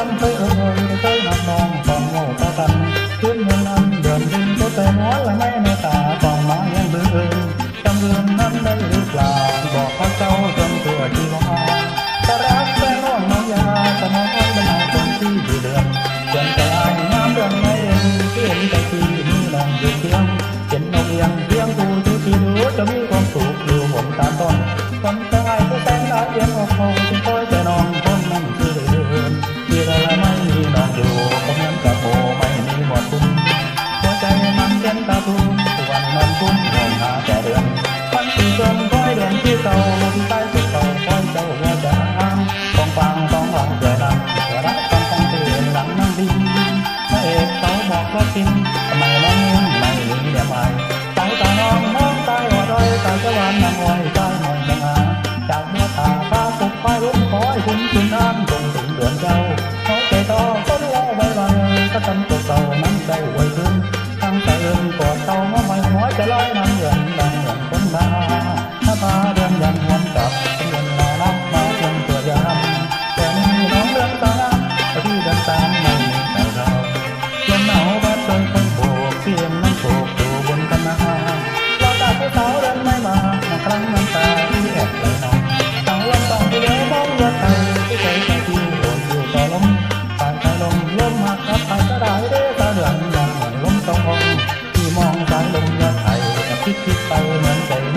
tâm tới ơn hơn tới hạt non còn ngồi ta tâm tiếng muôn anh gần đi có thể nói là mấy nơi ta còn mãi em bữa ơn trong gương năm đây được là bỏ hoa câu trong cửa chi hoa ta đã phải nói nói ra ta nói anh đã làm trong khi bị đường chẳng thể ai ngắm đường ngay em tiếng tại khi như làng về tiếng chính ông yên tiếng cô thứ chi đứa trong con thuộc đưa hồn ta con con ta เก่าไทเก่าคอยเจ้าหัวจ้างองฟางกองหลังเกิดรังเกิดรัองฟองเตือนลังบินพระเอกาบอกว่าจริงทำไมน้องไม่เรียไปตายตานองนองตายด้อยตายจะหวานน้ำอ้อตาหน่อยจะงาจากเม่อตาฟ้าสุกไปรุ่คอยคุ้มคุณอ้ามงถึงดนเจ้าเขาใจต่อก็รู้เอาไว้วันก็ทำตัวเก่านั้นได้ไวขึ้นตั้งแต่เอิญกอดเต่าเมื่อไม่หัวจะลอยน้ำเหลือง ลมละไทยพิพิปังมันใจ